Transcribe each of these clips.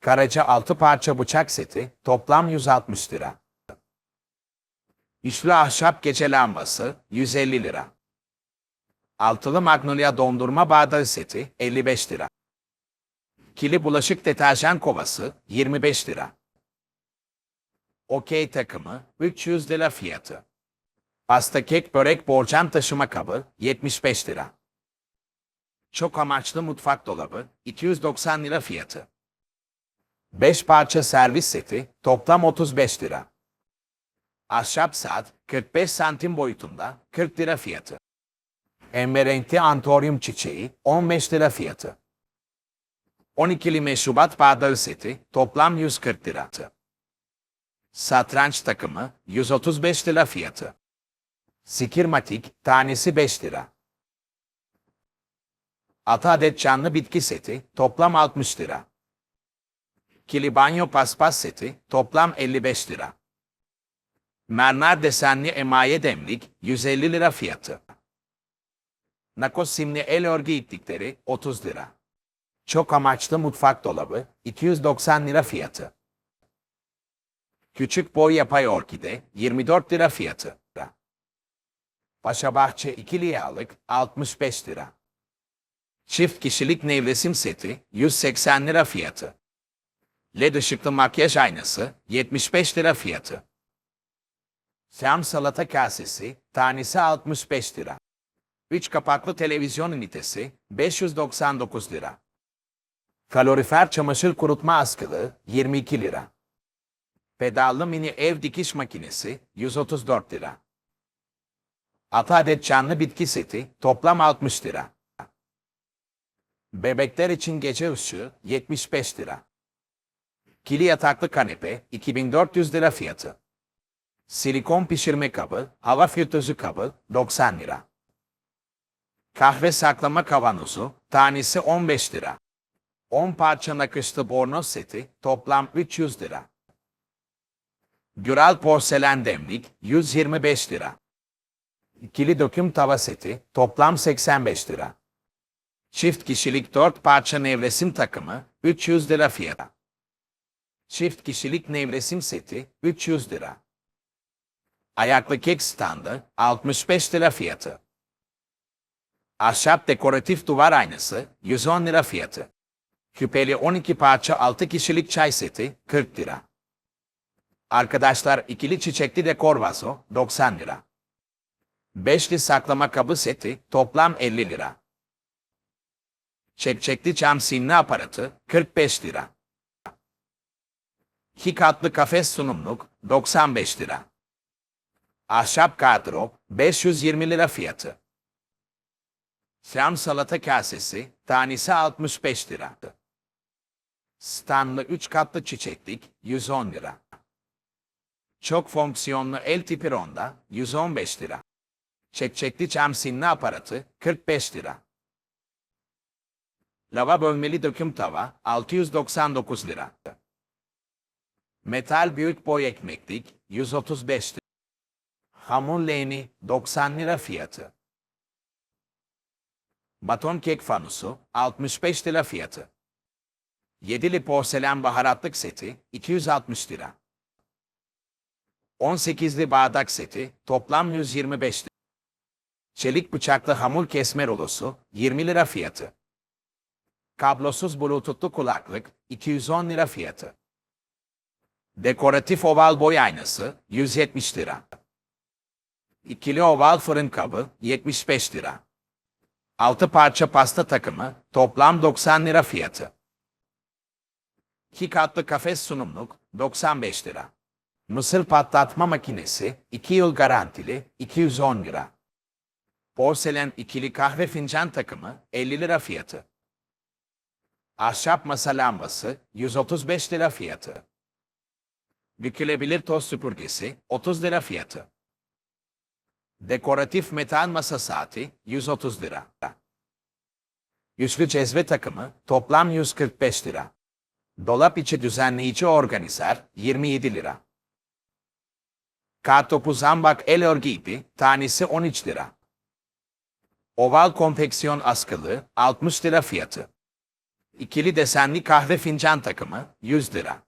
Karaca 6 parça bıçak seti toplam 160 lira. Üçlü ahşap gece lambası 150 lira. Altılı magnolia dondurma bardağı seti 55 lira. Kili bulaşık deterjan kovası 25 lira. Okey takımı 300 lira fiyatı. Pasta kek börek borcam taşıma kabı 75 lira. Çok amaçlı mutfak dolabı 290 lira fiyatı. 5 parça servis seti toplam 35 lira. Ahşap saat 45 santim boyutunda 40 lira fiyatı. Emberenkli antoryum çiçeği 15 lira fiyatı. 12'li meşrubat bardağı seti toplam 140 lira. Satranç takımı 135 lira fiyatı. Sikirmatik tanesi 5 lira. 6 adet canlı bitki seti toplam 60 lira. Kili banyo paspas seti toplam 55 lira. Mermer desenli emaye demlik 150 lira fiyatı. Nakos simli el örgü iplikleri 30 lira. Çok amaçlı mutfak dolabı 290 lira fiyatı. Küçük boy yapay orkide 24 lira fiyatı. Paşa Bahçe ikili yağlık 65 lira. Çift kişilik nevresim seti 180 lira fiyatı. LED ışıklı makyaj aynası 75 lira fiyatı. Sam salata kasesi tanesi 65 lira. 3 kapaklı televizyon ünitesi 599 lira. Kalorifer çamaşır kurutma askılı 22 lira. Pedallı mini ev dikiş makinesi 134 lira. 6 adet canlı bitki seti toplam 60 lira. Bebekler için gece ışığı 75 lira. Kili yataklı kanepe 2400 lira fiyatı. Silikon pişirme kabı, hava filtrözü kabı 90 lira. Kahve saklama kavanozu tanesi 15 lira. 10 parça nakışlı bornoz seti toplam 300 lira. Güral porselen demlik 125 lira. İkili döküm tava seti toplam 85 lira. Çift kişilik 4 parça nevresim takımı 300 lira fiyata. Çift kişilik nevresim seti 300 lira. Ayaklı kek standı 65 lira fiyatı. Ahşap dekoratif duvar aynası 110 lira fiyatı. Küpeli 12 parça 6 kişilik çay seti 40 lira. Arkadaşlar ikili çiçekli dekor vazo 90 lira. Beşli saklama kabı seti toplam 50 lira. Çekçekli cam sinli aparatı 45 lira. İki katlı kafes sunumluk 95 lira. Ahşap gardırop 520 lira fiyatı. Cam salata kasesi tanesi 65 lira. Stanlı 3 katlı çiçeklik 110 lira. Çok fonksiyonlu el tipi ronda 115 lira. Çekçekli cam sinli aparatı 45 lira. Lava bölmeli döküm tava 699 lira. Metal büyük boy ekmeklik 135 lira. Hamur leğeni 90 lira fiyatı. Baton kek fanusu 65 lira fiyatı. Yedili porselen baharatlık seti 260 lira. 18'li bardak seti toplam 125 lira. Çelik bıçaklı hamur kesme rolosu 20 lira fiyatı. Kablosuz bluetoothlu kulaklık 210 lira fiyatı. Dekoratif oval boy aynası 170 lira. İkili oval fırın kabı 75 lira. 6 parça pasta takımı toplam 90 lira fiyatı. 2 katlı kafes sunumluk 95 lira. Mısır patlatma makinesi 2 yıl garantili 210 lira. Porselen ikili kahve fincan takımı 50 lira fiyatı. Ahşap masa lambası 135 lira fiyatı. Bükülebilir toz süpürgesi 30 lira fiyatı. Dekoratif metal masa saati 130 lira. Yüzlü cezve takımı toplam 145 lira. Dolap içi düzenleyici organizer 27 lira. Kartopu zambak el örgü ipi tanesi 13 lira. Oval konfeksiyon askılı 60 lira fiyatı. ikili desenli kahve fincan takımı 100 lira.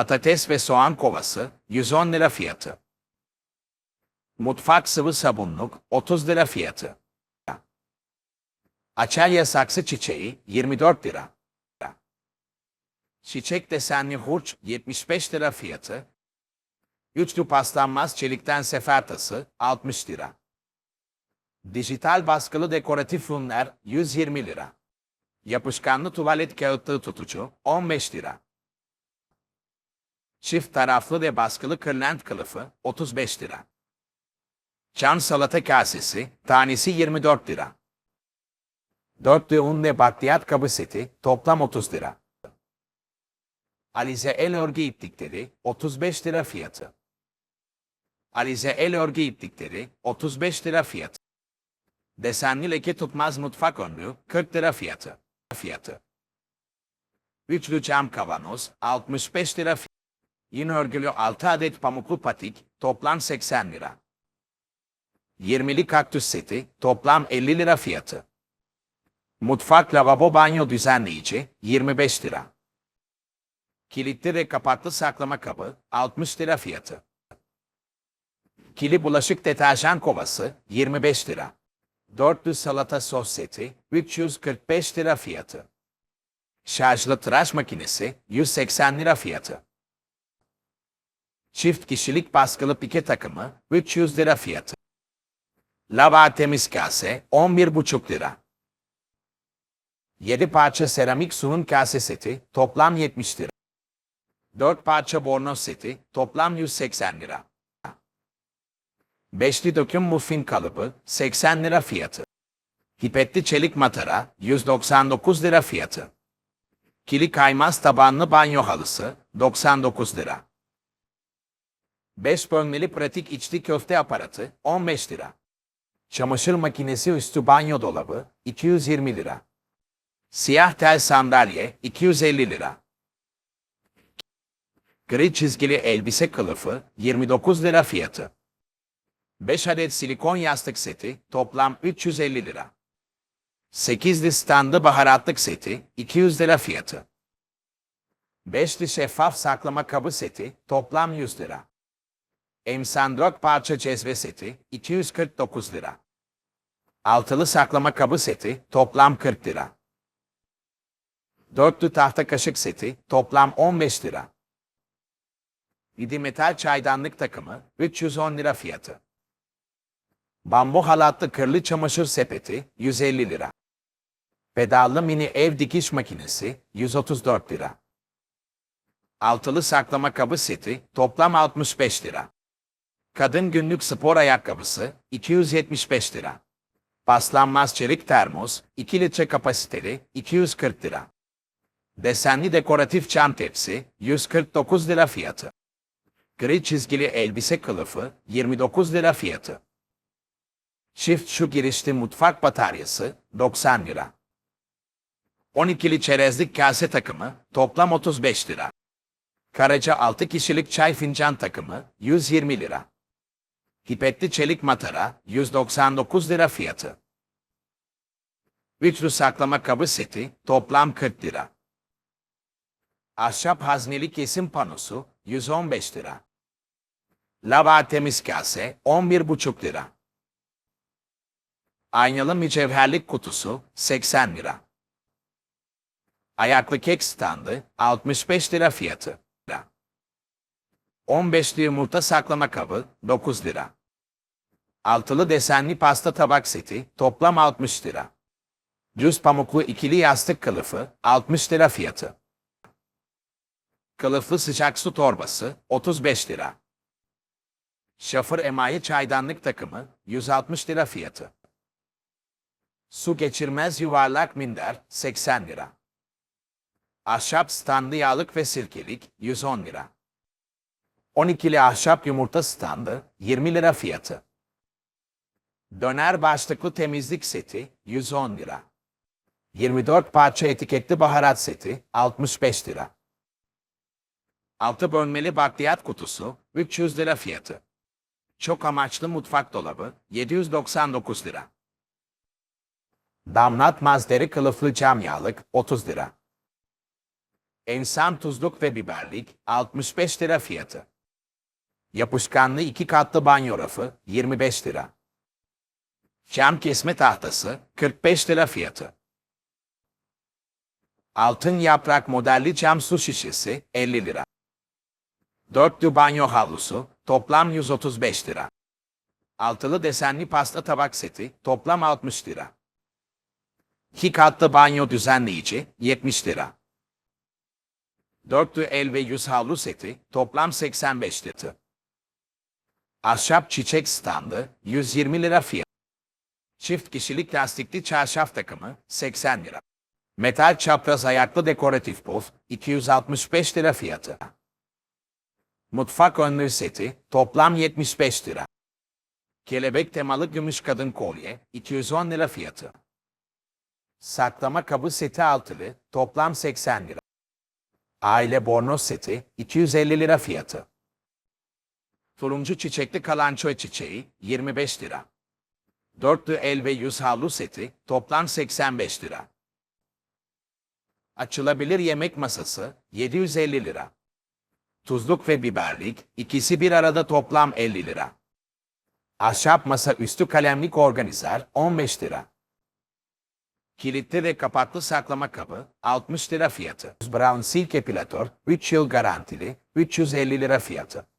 Patates ve soğan kovası 110 lira fiyatı. Mutfak sıvı sabunluk 30 lira fiyatı. Açelya saksı çiçeği 24 lira. Çiçek desenli hurç 75 lira fiyatı. Üçlü paslanmaz çelikten sefer tası 60 lira. Dijital baskılı dekoratif ürünler 120 lira. Yapışkanlı tuvalet kağıtlığı tutucu 15 lira. Çift taraflı ve baskılı kırlent kılıfı 35 lira. Çan salata kasesi tanesi 24 lira. Dörtlü un ve bakliyat kabı seti toplam 30 lira. Alize el örgü iplikleri 35 lira fiyatı. Alize el örgü iplikleri 35 lira fiyatı. Desenli leke tutmaz mutfak önlüğü 40 lira fiyatı. Fiyatı. Üçlü cam kavanoz 65 lira fiyatı. Yine örgülü 6 adet pamuklu patik toplam 80 lira. 20'li kaktüs seti toplam 50 lira fiyatı. Mutfak lavabo banyo düzenleyici 25 lira. Kilitli ve kapaklı saklama kabı 60 lira fiyatı. Kili bulaşık deterjan kovası 25 lira. Dörtlü salata sos seti 345 lira fiyatı. Şarjlı tıraş makinesi 180 lira fiyatı. Çift kişilik baskılı pike takımı 300 lira fiyatı. Lava temiz kase 11,5 lira. 7 parça seramik sunum kase seti toplam 70 lira. 4 parça bornoz seti toplam 180 lira. Beşli döküm muffin kalıbı 80 lira fiyatı. Pipetli çelik matara 199 lira fiyatı. Kili kaymaz tabanlı banyo halısı 99 lira. 5 bölmeli pratik içli köfte aparatı 15 lira. Çamaşır makinesi üstü banyo dolabı 220 lira. Siyah tel sandalye 250 lira. Gri çizgili elbise kılıfı 29 lira fiyatı. 5 adet silikon yastık seti toplam 350 lira. 8'li standı baharatlık seti 200 lira fiyatı. 5'li şeffaf saklama kabı seti toplam 100 lira. Emsandrok parça cezve seti 249 lira. Altılı saklama kabı seti toplam 40 lira. Dörtlü tahta kaşık seti toplam 15 lira. Vidi metal çaydanlık takımı 310 lira fiyatı. Bambu halatlı kırlı çamaşır sepeti 150 lira. Pedallı mini ev dikiş makinesi 134 lira. Altılı saklama kabı seti toplam 65 lira. Kadın günlük spor ayakkabısı 275 lira. Paslanmaz çelik termos 2 litre kapasiteli 240 lira. Desenli dekoratif çam tepsi 149 lira fiyatı. Gri çizgili elbise kılıfı 29 lira fiyatı. Çift şu girişli mutfak bataryası 90 lira. 12'li çerezlik kase takımı toplam 35 lira. Karaca 6 kişilik çay fincan takımı 120 lira. Pipetli çelik matara 199 lira fiyatı. Üçlü saklama kabı seti toplam 40 lira. Ahşap hazneli kesim panosu 115 lira. Lava temiz kase 11,5 lira. Aynalı mücevherlik kutusu 80 lira. Ayaklı kek standı 65 lira fiyatı. 15'li yumurta saklama kabı 9 lira. Altılı desenli pasta tabak seti toplam 60 lira. Düz pamuklu ikili yastık kılıfı 60 lira fiyatı. Kılıflı sıcak su torbası 35 lira. Şafır emayi çaydanlık takımı 160 lira fiyatı. Su geçirmez yuvarlak minder 80 lira. Ahşap standı yağlık ve sirkelik 110 lira. 12'li ahşap yumurta standı 20 lira fiyatı. Döner başlıklı temizlik seti 110 lira. 24 parça etiketli baharat seti 65 lira. Altı bölmeli bakliyat kutusu 300 lira fiyatı. Çok amaçlı mutfak dolabı 799 lira. Damlatmaz deri kılıflı cam yağlık 30 lira. Ensan tuzluk ve biberlik 65 lira fiyatı. Yapışkanlı iki katlı banyo rafı 25 lira. Cam kesme tahtası 45 lira fiyatı. Altın yaprak modelli cam su şişesi 50 lira. Dörtlü banyo havlusu toplam 135 lira. Altılı desenli pasta tabak seti toplam 60 lira. İki katlı banyo düzenleyici 70 lira. Dörtlü el ve yüz havlu seti toplam 85 lira. Ahşap çiçek standı 120 lira fiyat. Çift kişilik lastikli çarşaf takımı 80 lira. Metal çapraz ayaklı dekoratif puf 265 lira fiyatı. Mutfak önlüğü seti toplam 75 lira. Kelebek temalı gümüş kadın kolye 210 lira fiyatı. Saklama kabı seti altılı toplam 80 lira. Aile bornoz seti 250 lira fiyatı. Turuncu çiçekli kalançoy çiçeği 25 lira. Dörtlü el ve yüz havlu seti toplam 85 lira. Açılabilir yemek masası 750 lira. Tuzluk ve biberlik ikisi bir arada toplam 50 lira. Ahşap masa üstü kalemlik organizer 15 lira. Kilitli ve kapaklı saklama kabı 60 lira fiyatı. Brown Silk Epilator 3 yıl garantili 350 lira fiyatı.